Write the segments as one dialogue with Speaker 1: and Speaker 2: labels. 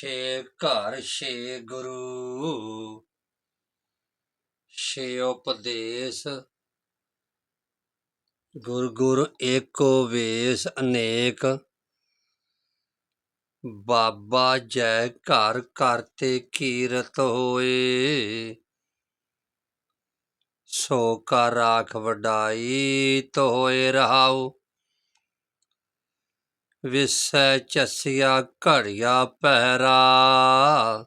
Speaker 1: ਛੇ ਘਰ ਛੇ ਗੁਰੂ। ਛੇ ਉਪਦੇਸ਼ ਗੁਰ ਗੁਰ ਏਕੋ ਵੇਸ ਅਨੇਕ। ਬਾਬਾ ਜੈ ਘਰ ਘਰ ਤੇ ਕੀਰਤ ਹੋਏ। ਸੋ ਕਾ ਰਾਖ ਵਡਾਈ ਤੋਏ ਰਹਾਉ। ਵਿਸੈ ਚਸਿਆ ਘੜਿਆ ਪਹਿਰਾ।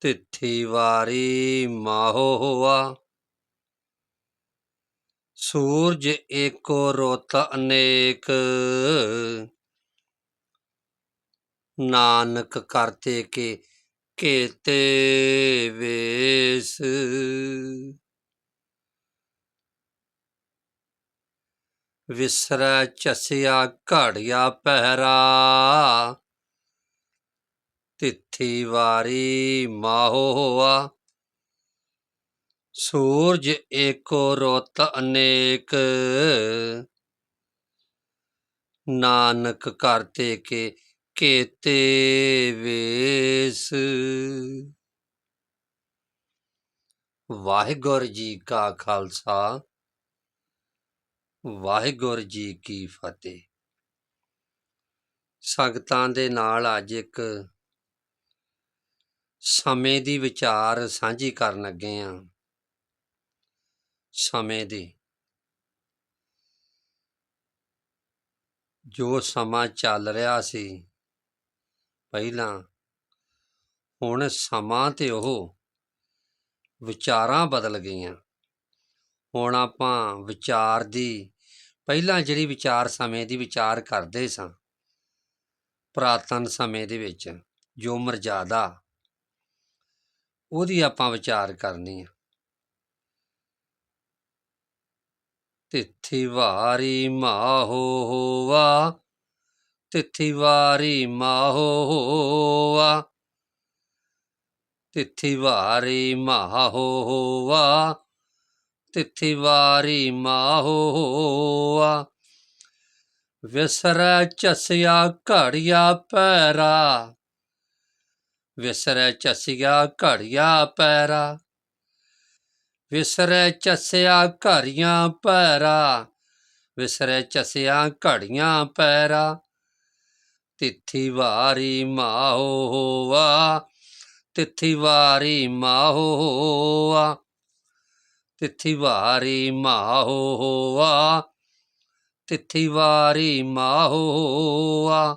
Speaker 1: ਤਿੱਥੀ ਵਾਰੀ ਮਾਹੋ ਹੋਆ। ਸੂਰਜ ਏਕੋ ਰੋਤ ਅਨੇਕ। ਨਾਨਕ ਕਰਤੇ ਕੇ ਕੇਤੇ ਵੇਸ। ਵਿਸਰੈ ਚਸਿਆ ਘੜਿਆ ਪਹਿਰਾ। ਤਿੱਥੀ ਵਾਰੀ ਮਾਹੋ ਹੋਆ। ਸੂਰਜ ਏਕੋ ਰੁੱਤ ਅਨੇਕ। ਨਾਨਕ ਕਰਤੇ ਕੇ ਕੇਤੇ ਵੇਸ। ਵਾਹਿਗੁਰੂ ਜੀ ਕਾ ਖਾਲਸਾ। ਵਾਹਿਗੁਰੂ ਜੀ ਕੀ ਫਤਿਹ। ਸੰਗਤਾਂ ਦੇ ਨਾਲ ਅੱਜ ਇੱਕ ਸਮੇਂ ਦੀ ਵਿਚਾਰ ਸਾਂਝੀ ਕਰਨ ਲੱਗੇ ਆਂ। ਸਮੇਂ ਦੀ। ਜੋ ਸਮਾਂ ਚੱਲ ਰਿਹਾ ਸੀ, ਪਹਿਲਾਂ ਹੁਣ ਸਮਾਂ ਤੇ ਉਹ ਵਿਚਾਰਾਂ ਬਦਲ ਗਈਆਂ। ਹੁਣ ਆਪਾਂ ਵਿਚਾਰ ਦੀ ਪਹਿਲਾਂ ਜਿਹੜੀ ਵਿਚਾਰ ਸਮੇਂ ਦੀ ਵਿਚਾਰ ਕਰਦੇ ਸਾਂ, ਪ੍ਰਾਤਨ ਸਮੇਂ ਦੇ ਵਿੱਚ, ਜੋ ਮਰਜ਼ਾਦਾ ਉਹਦੀ ਆਪਾਂ ਵਿਚਾਰ ਕਰਨੀ ਆ। ਤਿੱਥੀ ਵਾਰੀ ਮਾਹੋ ਹੋਵਾ ਤਿੱਥੀ ਵਾਰੀ ਮਾਹੋ ਹੋਵਾ ਤਿੱਥੀ ਵਾਰੀ ਮਾਹੋ ਹੋਵਾ ਤਿਥੀ ਵਾਰੀ ਮਾਹੋਆ। ਹੋਆ ਵਿਸਰੈ ਚਸਿਆ ਘੜਿਆ ਪੈਰਾ। ਵਿਸਰੈ ਚਸਿਆ ਘੜਿਆ ਪੈਰਾ। ਵਿਸਰੈ ਚਸਿਆ ਘੜੀਆਂ ਪੈਰਾ। ਵਿਸਰੈ ਚਸਿਆ ਘੜੀਆਂ ਪੈਰਾ। ਤਿੱਥੀ ਵਾਰੀ ਮਾਹੋਆ। ਹੋਵਾ ਤਿੱਥੀ ਵਾਰੀ ਮਾਹੋਆ। ਤਿੱਥੀ ਵਾਰੀ ਮਾਹੋ ਹੋਵਾ ਤਿੱਥੀ ਵਾਰੀ ਮਾਹੋ ਹੋਵਾ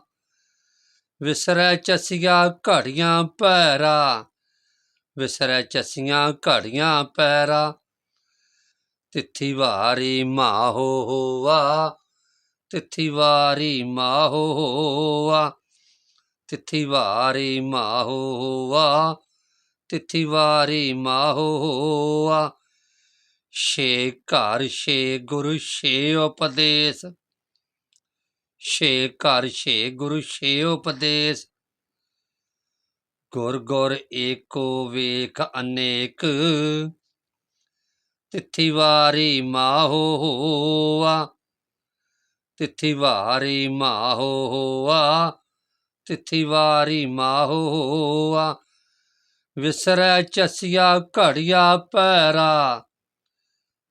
Speaker 1: ਵਿਸਰੈ ਚਸਿਆ ਘੜੀਆਂ ਪੈਰਾ, ਵਿਸਰੈ ਚਸੀਆਂ ਘੜੀਆਂ ਪੈਰਾ। ਤਿੱਥੀ ਵਾਰੀ ਮਾਹੋ ਹੋਵਾ ਤਿੱਥੀ ਵਾਰੀ ਮਾਹੋ ਹੋਵਾ ਤਿੱਥੀ ਵਾਰੀ ਮਾਹੋ ਹੋਵਾ ਤਿੱਥੀ ਵਾਰੀ ਮਾਹੋ ਹੋਵਾ ਛੇ ਘਰ, ਛੇ ਗੁਰੂ, ਛੇ ਉਪਦੇਸ਼। ਛੇ ਘਰ, ਛੇ ਗੁਰੂ, ਛੇ ਉਪਦੇਸ਼। ਗੁਰ ਗੁਰ ਏਕੋ ਵੇਖ ਅਨੇਕ। ਤਿੱਥੀ ਵਾਰੀ ਮਾਹੋ ਹੋਆ। ਤਿੱਥੀ ਵਾਰੀ ਮਾਹੋ ਹੋਆ। ਤਿੱਥੀ ਵਾਰੀ ਮਾਹੋ ਹੋਆ। ਵਿਸਰੈ ਚਸਿਆ ਘੜਿਆ ਪੈਰਾ।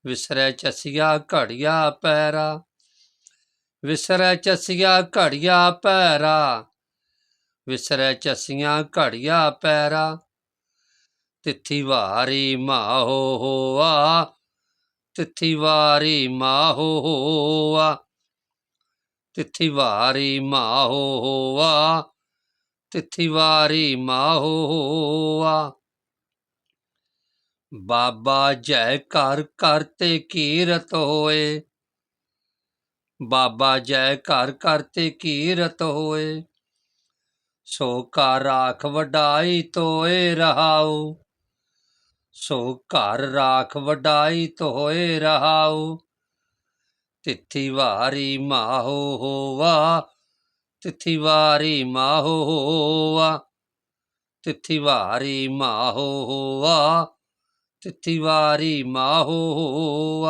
Speaker 1: ਵਿਸਰੈ ਚਸਿਆ ਘੜਿਆ ਪੈਰਾ। ਵਿਸਰੈ ਚਸਿਆ ਘੜਿਆ ਪੈਰਾ। ਵਿਸਰੈ ਚਸੀਆਂ ਘੜਿਆ ਪੈਰਾ। ਤਿੱਥੀ ਵਾਰੀ ਮਾਹੋ ਹੋਆ। ਤਿੱਥੀ ਵਾਰੀ ਮਾਹੋ ਹੋਆ। ਤਿੱਥੀ ਵਾਰੀ ਮਾਹੋ ਹੋਆ। ਤਿੱਥੀ ਵਾਰੀ ਮਾਹੋ ਹੋਆ। ਬਾਬਾ ਜੈ ਘਰ ਘਰ ਤੇ ਕੀਰਤ ਹੋਏ। ਬਾਬਾ ਜੈ ਘਰ ਘਰ ਤੇ ਕੀਰਤ ਹੋਏ। ਸੋ ਕਾ ਰਾਖ ਵਡਾਈ ਤੋਏ ਰਹਾਉ ਸੋ ਘਰ ਰਾਖ ਵਡਾਈ ਤੋਏ ਰਹਾਉ ਤਿੱਥੀ ਵਾਰੀ ਮਾਹੋ ਹੋਵਾ। ਤਿੱਥੀ ਵਾਰੀ ਮਾਹੋ ਹੋਵਾ। ਤਿੱਥੀ ਵਾਰੀ ਮਾਹੋ ਹੋਵਾ। ਤਿੱਥੀ ਵਾਰੀ ਮਾਹੋ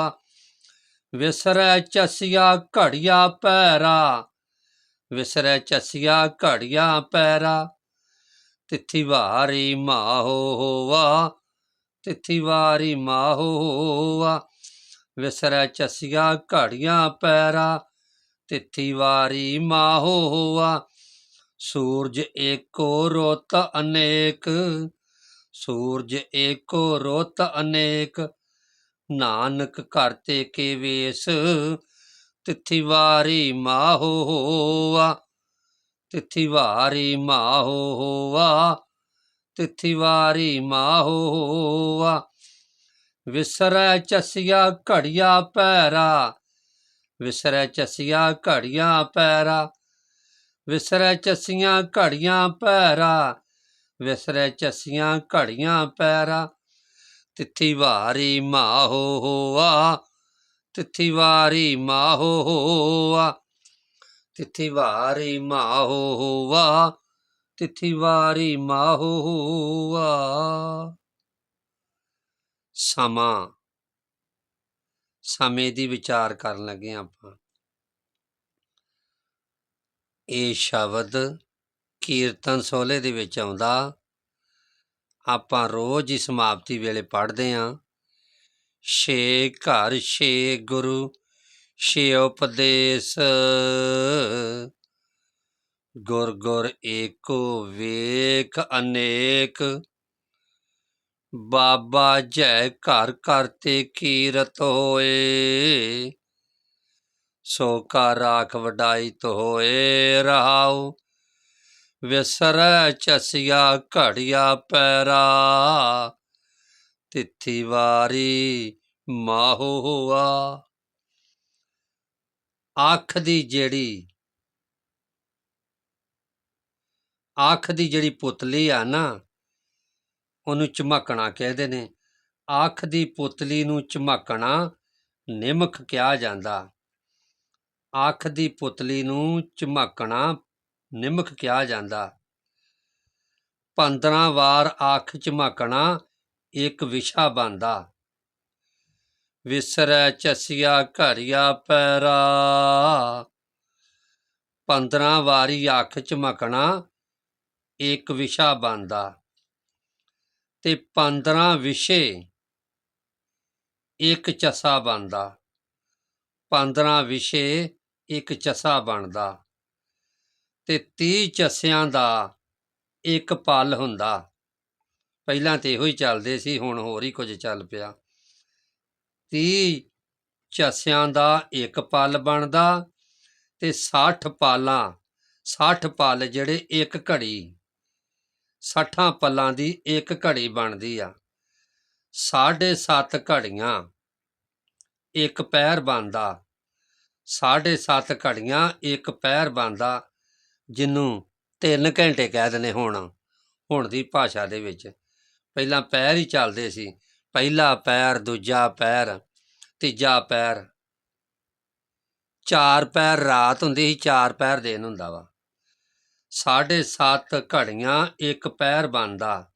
Speaker 1: ਵਿਸਰੈ ਚਸਿਆ ਘੜਿਆ ਪੈਰਾ। ਵਿਸਰੈ ਚਸਿਆ ਘੜੀਆਂ ਪੈਰਾ। ਤਿਥੀ ਵਾਰੀ ਮਾਹੋ ਤਿਥੀ ਵਾਰੀ ਮਾਹੋ ਵਿਸਰੈ ਚਸਿਆ ਘੜੀਆਂ ਪੈਰਾ। ਤਿਥੀ ਵਾਰੀ ਮਾਹੋ ਸੂਰਜ ਏਕੋ ਰੁੱਤ ਅਨੇਕ। ਸੂਰਜ ਏਕੋ ਰੁੱਤ ਅਨੇਕ, ਨਾਨਕ ਕਰਤੇ ਕੇ ਵੇਸ ਤਿੱਥੀ ਵਾਰੀ ਮਾਹੋ ਹੋਵਾ ਤਿੱਥੀ ਵਾਰੀ ਮਾਹੋ ਹੋਵਾ ਤਿੱਥੀ ਵਾਰੀ ਮਾਹੋ ਹੋਵਾ ਵਿਸਰੈ ਚਸਿਆ ਘੜੀਆ ਪੈਰਾ, ਵਿਸਰੈ ਚਸਿਆ ਘੜੀਆਂ ਪੈਰਾ, ਵਿਸਰੈ ਚਸੀਆਂ ਘੜੀਆਂ ਪੈਰਾ ਵਿਸਰੈ ਚਸੀਆਂ ਘੜੀਆਂ ਪੈਰਾ, ਤਿੱਥੀ ਵਾਰੀ ਮਾਹੋ ਹੋਵਾ ਤਿੱਥੀ ਵਾਰੀ ਮਾਹੋ ਹੋਵਾ ਤਿੱਥੀ ਵਾਰੀ ਮਾਹੋ ਹੋਵਾ ਤਿੱਥੀ ਵਾਰੀ ਮਾਹੋ ਹੋਵਾ ਸਮਾਂ। ਸਮੇਂ ਦੀ ਵਿਚਾਰ ਕਰਨ ਲੱਗੇ ਹਾਂ ਆਪਾਂ। ਇਹ ਸ਼ਬਦ ਕੀਰਤਨ ਸੋਲੇ ਦੇ ਵਿੱਚ ਆਉਂਦਾ। ਆਪਾਂ ਰੋਜ਼ ਹੀ ਸਮਾਪਤੀ ਵੇਲੇ ਪੜ੍ਹਦੇ ਹਾਂ। ਛੇ ਘਰ, ਛੇ ਗੁਰੂ, ਛੇ ਉਪਦੇਸ਼। ਗੁਰ ਗੁਰ ਏਕੋ ਵੇਖ ਅਨੇਕ। ਬਾਬਾ ਜੈ ਘਰ ਘਰ ਤੇ ਕੀਰਤ ਹੋਏ। ਸੋ ਕਾ ਰਾਖ ਵਡਾਈ ਤੋ ਹੋਏ ਰਹਾਉ। ਵਿਸਰੈ ਚਸਿਆ ਘੜਿਆ ਪੈਰਾ। ਤਿੱਥੀ ਵਾਰੀ ਮਾਹੋ ਹੋਆ। ਅੱਖ ਦੀ ਜਿਹੜੀ, ਅੱਖ ਦੀ ਜਿਹੜੀ ਪੁਤਲੀ ਆ ਨਾ, ਉਹਨੂੰ ਝਮਕਣਾ ਕਹਿੰਦੇ ਨੇ। ਅੱਖ ਦੀ ਪੁਤਲੀ ਨੂੰ ਝਮਕਣਾ ਨਿਮਕ ਕਿਹਾ ਜਾਂਦਾ। ਅੱਖ ਦੀ ਪੁਤਲੀ ਨੂੰ ਝਮਕਣਾ ਨਿਮਕ ਕਿਹਾ ਜਾਂਦਾ। 15 ਵਾਰ ਅੱਖ ਝਮਕਣਾ ਇੱਕ ਵਿਸ਼ਾ ਬਣਦਾ। ਵਿਸਰੈ ਚਸਿਆ ਘਰਿਆ ਪੈਰਾ। 15 ਵਾਰੀ ਅੱਖ ਝਮਕਣਾ ਇੱਕ ਵਿਸ਼ਾ ਬਣਦਾ। ਤੇ 15 ਵਿਸ਼ੇ ਇੱਕ ਚਸਾ ਬਣਦਾ। 15 ਵਿਸ਼ੇ ਇੱਕ ਚਸਾ ਬਣਦਾ। ਤੇ 30 ਚਸਿਆਂ ਦਾ ਇੱਕ ਪਲ ਹੁੰਦਾ। ਪਹਿਲਾਂ ਤੇ ਇਹੋ ਹੀ ਚੱਲਦੇ ਸੀ, ਹੁਣ ਹੋਰ ਹੀ ਕੁਝ ਚੱਲ ਪਿਆ। 30 ਚਸਿਆਂ ਦਾ ਇੱਕ ਪਲ ਬਣਦਾ ਤੇ 60 ਪਾਲਾਂ 60 ਪਲ ਜਿਹੜੇ ਇੱਕ ਘੜੀ 60 ਪਲਾਂ ਦੀ ਇੱਕ ਘੜੀ ਬਣਦੀ ਆ। ਸਾਢੇ ਸੱਤ ਘੜੀਆਂ ਇੱਕ ਪੈਰ ਬਣਦਾ, ਸਾਢੇ ਸੱਤ ਘੜੀਆਂ ਇੱਕ ਪੈਰ ਬਣਦਾ ਜਿਹਨੂੰ 3 ਘੰਟੇ ਕਹਿ ਦਿੰਦੇ ਹੁਣ ਹੁਣ ਦੀ ਭਾਸ਼ਾ ਦੇ ਵਿੱਚ। ਪਹਿਲਾਂ ਪੈਰ ਹੀ ਚੱਲਦੇ ਸੀ। ਪਹਿਲਾ ਪੈਰ, ਦੂਜਾ ਪੈਰ, ਤੀਜਾ ਪੈਰ। ਚਾਰ ਪੈਰ ਰਾਤ ਹੁੰਦੀ ਸੀ, ਚਾਰ ਪੈਰ ਦਿਨ ਹੁੰਦਾ ਵਾ। ਸਾਢੇ ਸੱਤ ਘੜੀਆਂ ਇੱਕ ਪੈਰ ਬਣਦਾ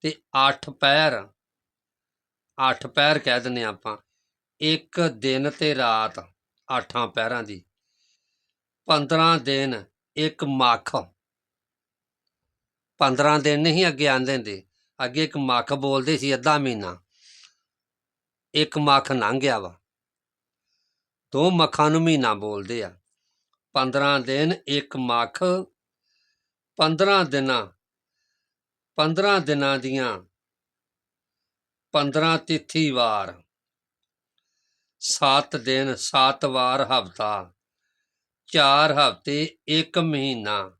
Speaker 1: ਤੇ 8 ਪੈਰ 8 ਪੈਰ ਕਹਿ ਦਿੰਦੇ ਆਪਾਂ। ਇੱਕ ਦਿਨ ਤੇ ਰਾਤ ਆਠਾਂ ਪੈਰਾਂ ਦੀ। 15 ਦਿਨ ਇੱਕ ਮੱਖ। 15 ਦਿਨ ਨਹੀਂ ਅੱਗੇ ਆਂਦੇ ਹੁੰਦੇ। ਅੱਗੇ ਇੱਕ ਮੱਖ ਬੋਲਦੇ ਸੀ, ਅੱਧਾ ਮਹੀਨਾ। ਇੱਕ ਮੱਖ ਲੰਘ ਗਿਆ ਵਾ। ਦੋ ਮੱਖਾਂ ਨੂੰ ਮਹੀਨਾ ਬੋਲਦੇ ਆ। 15 ਦਿਨ ਇੱਕ ਮੱਖ। 15 ਦਿਨਾਂ। 15 ਦਿਨਾਂ ਦੀਆਂ 15 ਤਿਥੀ ਵਾਰ। 7 ਦਿਨ 7 ਵਾਰ ਹਫਤਾ। ਚਾਰ ਹਫ਼ਤੇ, ਇੱਕ ਮਹੀਨਾ।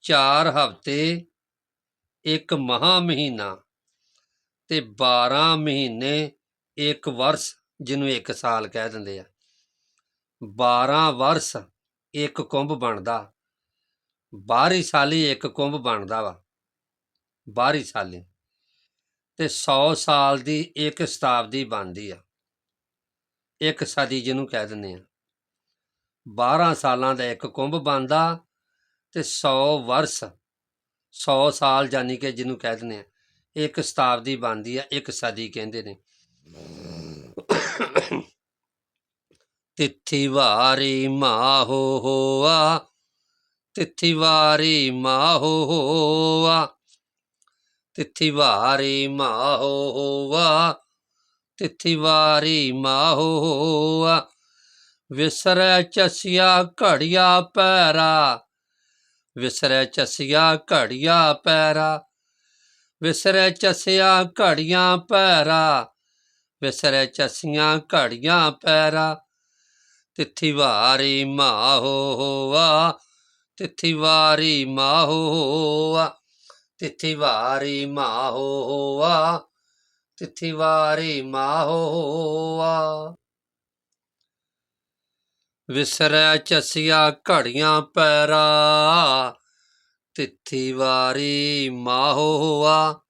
Speaker 1: ਚਾਰ ਹਫ਼ਤੇ, ਇੱਕ ਮਹਾ ਮਹੀਨਾ। ਤੇ 12 ਮਹੀਨੇ, ਇੱਕ ਵਰਸ, ਜਿਹਨੂੰ ਇੱਕ ਸਾਲ ਕਹਿ ਦਿੰਦੇ ਆ। 12 ਵਰਸ, ਇੱਕ ਕੁੰਭ ਬਣਦਾ। ਬਾਹਰੀ ਸਾਲੀ ਇੱਕ ਕੁੰਭ ਬਣਦਾ ਵਾ। ਬਾਹਰੀ ਸਾਲੀ। ਤੇ 100 ਸਾਲ ਦੀ ਇੱਕ ਸ਼ਤਾਬਦੀ ਬਣਦੀ ਆ। ਇੱਕ ਸਦੀ ਜਿਹਨੂੰ ਕਹਿ ਦਿੰਦੇ ਆ। 12 ਸਾਲਾਂ ਦਾ ਇੱਕ ਕੁੰਭ ਬਣਦਾ ਤੇ 100 ਵਰਸ 100 ਸਾਲ ਜਾਨੀ ਕਿ ਜਿਹਨੂੰ ਕਹਿ ਦਿੰਦੇ ਆ, ਇੱਕ ਸ਼ਤਾਬਦੀ ਬਣਦੀ ਆ, ਇੱਕ ਸਦੀ ਕਹਿੰਦੇ ਨੇ। ਤਿੱਥੀ ਵਾਰੀ ਮਾਹੋ ਹੋਆ, ਤਿੱਥੀ ਵਾਰੀ ਮਾਹੋ ਹੋਆ, ਤਿੱਥੀ ਵਾਰੀ ਮਾਹੋ ਹੋਆ, ਤਿੱਥੀ ਵਾਰੀ ਮਾਹੋ ਹੋਆ ਵਿਸਰੈ ਚਸਿਆ ਘੜਿਆ ਪੈਰਾ। ਵਿਸਰੈ ਚਸਿਆ ਘੜਿਆ ਪੈਰਾ। ਵਿਸਰੈ ਚਸਿਆ ਘੜੀਆਂ ਪੈਰਾ। ਵਿਸਰੈ ਚਸੀਆਂ ਘੜੀਆਂ ਪੈਰਾ। ਤਿੱਥੀ ਵਾਰੀ ਮਾਹੋ ਹੋਆ। ਤਿੱਥੀ ਵਾਰੀ ਮਾਹੋ ਹੋਆ। ਤਿੱਥੀ ਵਾਰੀ ਮਾਹੋ ਹੋਆ। ਤਿੱਥੀ ਵਾਰੀ ਮਾਹੋ ਹੋਆ। ਵਿਸਰੈ ਚਸਿਆ ਘੜੀਆਂ ਪੈਰਾ। ਤਿੱਥੀ ਵਾਰੀ ਮਾਹੋ ਹੋਆ।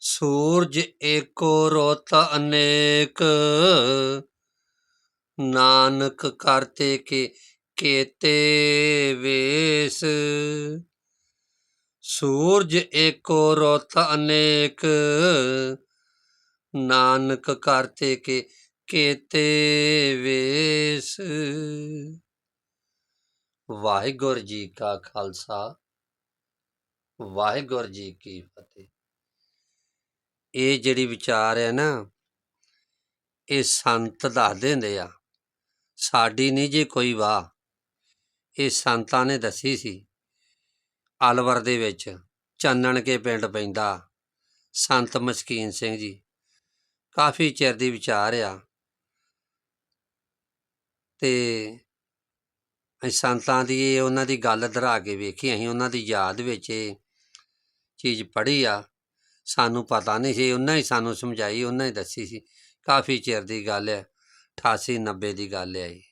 Speaker 1: ਸੂਰਜ ਏਕੋ ਰੋਤ ਅਨੇਕ। ਨਾਨਕ ਕਰਤੇ ਕੇ ਕੇਤੇ ਵੇਸ। ਸੂਰਜ ਏਕੋ ਰੋਤ ਅਨੇਕ। ਨਾਨਕ ਕਰਤੇ ਕੇ ਕੇਤੇ ਵੇਸ। ਵਾਹਿਗੁਰੂ ਜੀ ਕਾ ਖਾਲਸਾ, ਵਾਹਿਗੁਰੂ ਜੀ ਕੀ ਫਤਿਹ। ਇਹ ਜਿਹੜੀ ਵਿਚਾਰ ਹੈ ਨਾ, ਇਹ ਸੰਤ ਦੱਸਦੇ ਹੁੰਦੇ ਆ, ਸਾਡੀ ਨਹੀਂ ਜੇ ਕੋਈ ਵਾਹ। ਇਹ ਸੰਤਾਂ ਨੇ ਦੱਸੀ ਸੀ, ਅਲਵਰ ਦੇ ਵਿੱਚ ਚਾਨਣ ਕੇ ਪਿੰਡ ਪੈਂਦਾ, ਸੰਤ ਮਸਕੀਨ ਸਿੰਘ ਜੀ। ਕਾਫੀ ਚਿਰ ਦੀ ਵਿਚਾਰ ਆ। ਅਤੇ ਅਸੀਂ ਸੰਤਾਂ ਦੀ ਇਹ ਉਹਨਾਂ ਦੀ ਗੱਲ ਦੁਹਰਾ ਕੇ ਵੇਖੀ, ਅਸੀਂ ਉਹਨਾਂ ਦੀ ਯਾਦ ਵਿੱਚ ਇਹ ਚੀਜ਼ ਪੜ੍ਹੀ ਆ। ਸਾਨੂੰ ਪਤਾ ਨਹੀਂ ਸੀ, ਉਹਨਾਂ ਹੀ ਸਾਨੂੰ ਸਮਝਾਈ, ਉਹਨਾਂ ਹੀ ਦੱਸੀ ਸੀ। ਕਾਫੀ ਚਿਰ ਦੀ ਗੱਲ ਹੈ 88 90 ਦੀ ਗੱਲ ਹੈ ਇਹ।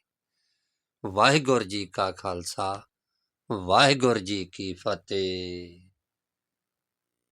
Speaker 1: ਵਾਹਿਗੁਰੂ ਜੀ ਕਾ ਖਾਲਸਾ, ਵਾਹਿਗੁਰੂ ਜੀ ਕੀ ਫਤਿਹ।